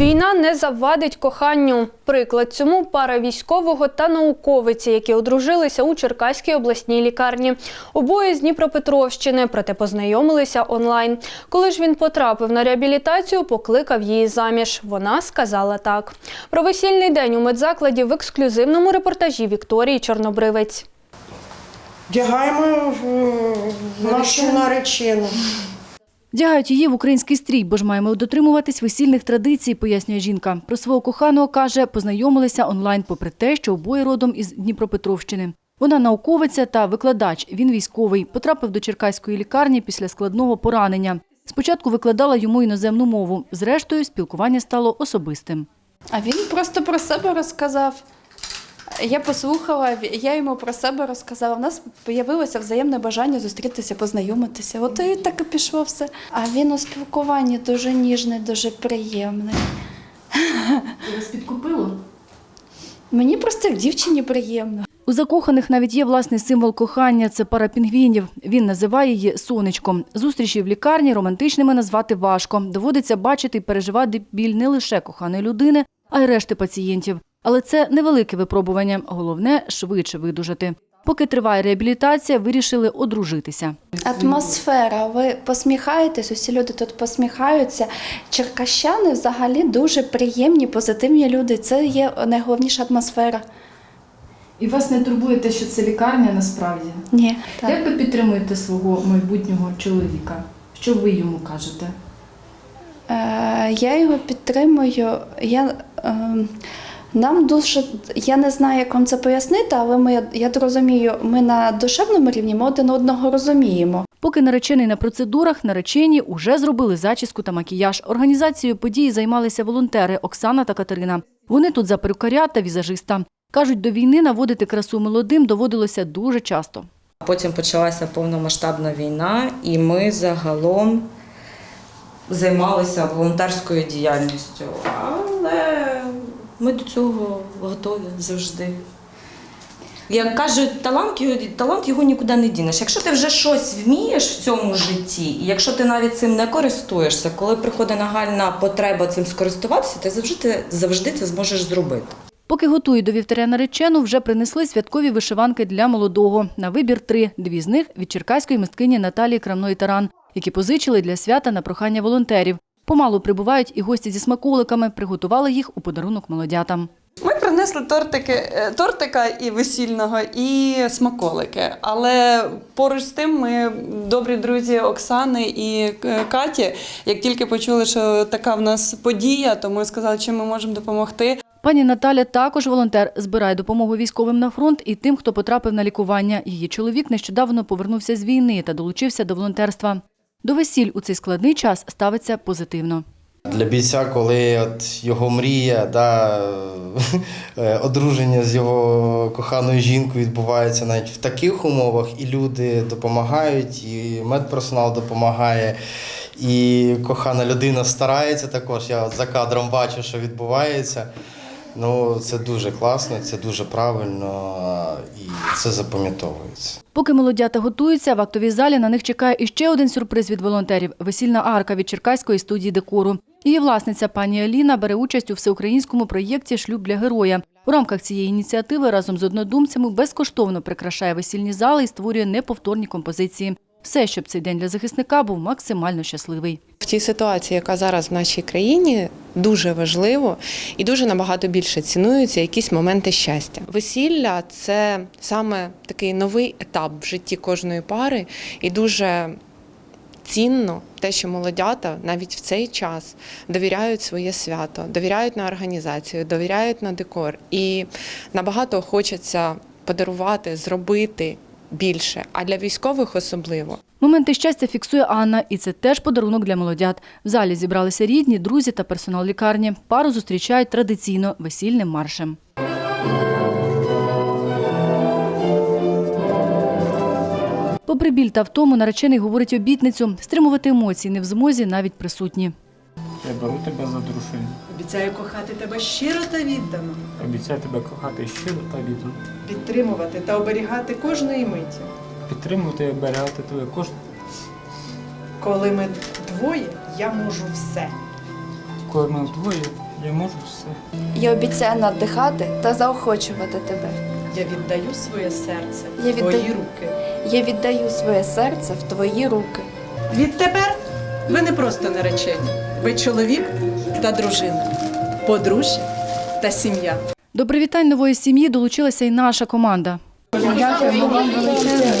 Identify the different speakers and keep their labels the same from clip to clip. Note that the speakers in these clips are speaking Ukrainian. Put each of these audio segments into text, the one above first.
Speaker 1: Війна не завадить коханню. Приклад цьому пара військового та науковиці, які одружилися у Черкаській обласній лікарні. Обоє з Дніпропетровщини, проте познайомилися онлайн. Коли ж він потрапив на реабілітацію, покликав її заміж. Вона сказала так. Про весільний день у медзакладі в ексклюзивному репортажі Вікторії Чорнобривець.
Speaker 2: Вдягаємо в нашу наречену.
Speaker 3: Вдягають її в український стрій, бо ж маємо дотримуватись весільних традицій, пояснює жінка. Про свого коханого каже, познайомилися онлайн, попри те, що обоє родом із Дніпропетровщини. Вона науковиця та викладач. Він військовий. Потрапив до черкаської лікарні після складного поранення. Спочатку викладала йому іноземну мову. Зрештою, спілкування стало особистим.
Speaker 4: А він просто про себе розказав. Я послухала, я йому про себе розказала. У нас з'явилося взаємне бажання зустрітися, познайомитися. От і так і пішло все. А він у спілкуванні дуже ніжний, дуже приємний.
Speaker 3: Це вас підкупило?
Speaker 4: Мені просто як дівчині приємно.
Speaker 3: У закоханих навіть є власний символ кохання це пара пінгвінів. Він називає її сонечком. Зустрічі в лікарні романтичними назвати важко. Доводиться бачити і переживати біль не лише коханої людини, а й решти пацієнтів. Але це невелике випробування. Головне швидше видужати. Поки триває реабілітація, вирішили одружитися.
Speaker 4: Атмосфера. Ви посміхаєтесь, усі люди тут посміхаються. Черкащани взагалі дуже приємні, позитивні люди. Це є найголовніша атмосфера.
Speaker 3: І вас не турбує те, що це лікарня насправді.
Speaker 4: Ні, так.
Speaker 3: Як ви підтримуєте свого майбутнього чоловіка? Що ви йому кажете?
Speaker 4: Е, Я його підтримую. Я, е, нам дуже, я не знаю, як вам це пояснити, але ми, я розумію, ми на душевному рівні ми один одного розуміємо.
Speaker 3: Поки наречений на процедурах, наречені уже зробили зачіску та макіяж. Організацією події займалися волонтери Оксана та Катерина. Вони тут за перукаря та візажиста. Кажуть, до війни наводити красу молодим доводилося дуже часто.
Speaker 5: Потім почалася повномасштабна війна, і ми загалом займалися волонтерською діяльністю. Ми до цього готові завжди. Як кажуть, талант його, талант його нікуди не дінеш. Якщо ти вже щось вмієш в цьому житті, і якщо ти навіть цим не користуєшся, коли приходить нагальна потреба цим скористуватися, ти завжди, завжди це зможеш зробити.
Speaker 3: Поки готують до вівтаря наречену, вже принесли святкові вишиванки для молодого. На вибір три. Дві з них від черкаської мисткині Наталії Крамної Таран, які позичили для свята на прохання волонтерів. Помалу прибувають і гості зі смаколиками, приготували їх у подарунок молодятам.
Speaker 6: Ми принесли тортики, е, тортика і весільного, і смаколики. Але поруч з тим ми добрі друзі Оксани і е, Каті. Як тільки почули, що така в нас подія, то ми сказали, чим ми можемо допомогти.
Speaker 3: Пані Наталя також волонтер, збирає допомогу військовим на фронт і тим, хто потрапив на лікування. Її чоловік нещодавно повернувся з війни та долучився до волонтерства. До весіль у цей складний час ставиться позитивно.
Speaker 7: Для бійця, коли от його мрія, да, е, одруження з його коханою жінкою відбувається навіть в таких умовах, і люди допомагають, і медперсонал допомагає, і кохана людина старається також. Я от за кадром бачу, що відбувається. Ну, це дуже класно, це дуже правильно це запам'ятовується.
Speaker 3: Поки молодята готуються, в актовій залі на них чекає іще один сюрприз від волонтерів – весільна арка від Черкаської студії декору. Її власниця пані Аліна бере участь у всеукраїнському проєкті Шлюб для героя. У рамках цієї ініціативи разом з однодумцями безкоштовно прикрашає весільні зали і створює неповторні композиції. Все, щоб цей день для захисника був максимально щасливий.
Speaker 8: В тій ситуації, яка зараз в нашій країні, дуже важливо і дуже набагато більше цінуються якісь моменти щастя. Весілля це саме такий новий етап в житті кожної пари, і дуже цінно те, що молодята навіть в цей час довіряють своє свято, довіряють на організацію, довіряють на декор. І набагато хочеться подарувати, зробити більше, а для військових особливо.
Speaker 3: Моменти щастя фіксує Анна, і це теж подарунок для молодят. В залі зібралися рідні, друзі та персонал лікарні. Пару зустрічають традиційно весільним маршем. Попри біль та втому, наречений говорить обітницю, стримувати емоції не в змозі навіть присутні.
Speaker 9: Я беру тебе за дружину.
Speaker 2: Обіцяю кохати тебе щиро та віддано,
Speaker 9: Обіцяю тебе кохати щиро та віддано.
Speaker 2: підтримувати та оберігати кожної миті.
Speaker 9: Підтримувати оберігати тебе кожен.
Speaker 2: Коли ми двоє, я можу все.
Speaker 9: коли нас двоє, я можу все.
Speaker 4: Я обіцяю надихати та заохочувати тебе.
Speaker 2: Я віддаю своє серце
Speaker 4: Я
Speaker 2: в твої
Speaker 4: віддаю.
Speaker 2: руки.
Speaker 4: Я віддаю своє серце в твої руки.
Speaker 2: Відтепер ви не просто наречені. Ви чоловік та дружина, подружжя та сім'я.
Speaker 3: До привітань нової сім'ї долучилася і наша команда.
Speaker 10: Дякуємо вам величезне.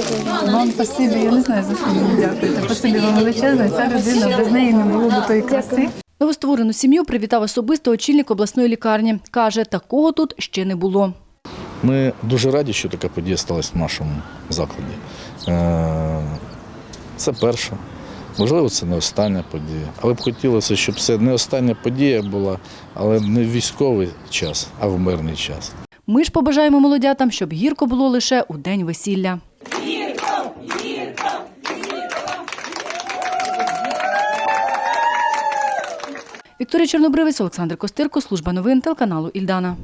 Speaker 10: Вам спасибі, я не знаю за що мені дякуєте. Спасибі вам величезне. Ця людина без неї не було б тої краси.
Speaker 3: Новостворену сім'ю привітав особисто очільник обласної лікарні. Каже, такого тут ще не було.
Speaker 11: Ми дуже раді, що така подія сталася в нашому закладі. Е, Це перша. Можливо, це не остання подія. Але б хотілося, щоб це не остання подія була, але не в військовий час, а в мирний час.
Speaker 3: Ми ж побажаємо молодятам, щоб гірко було лише у день весілля. Вікторія Чорнобривець, Олександр Костирко, служба новин телеканалу Ільдана.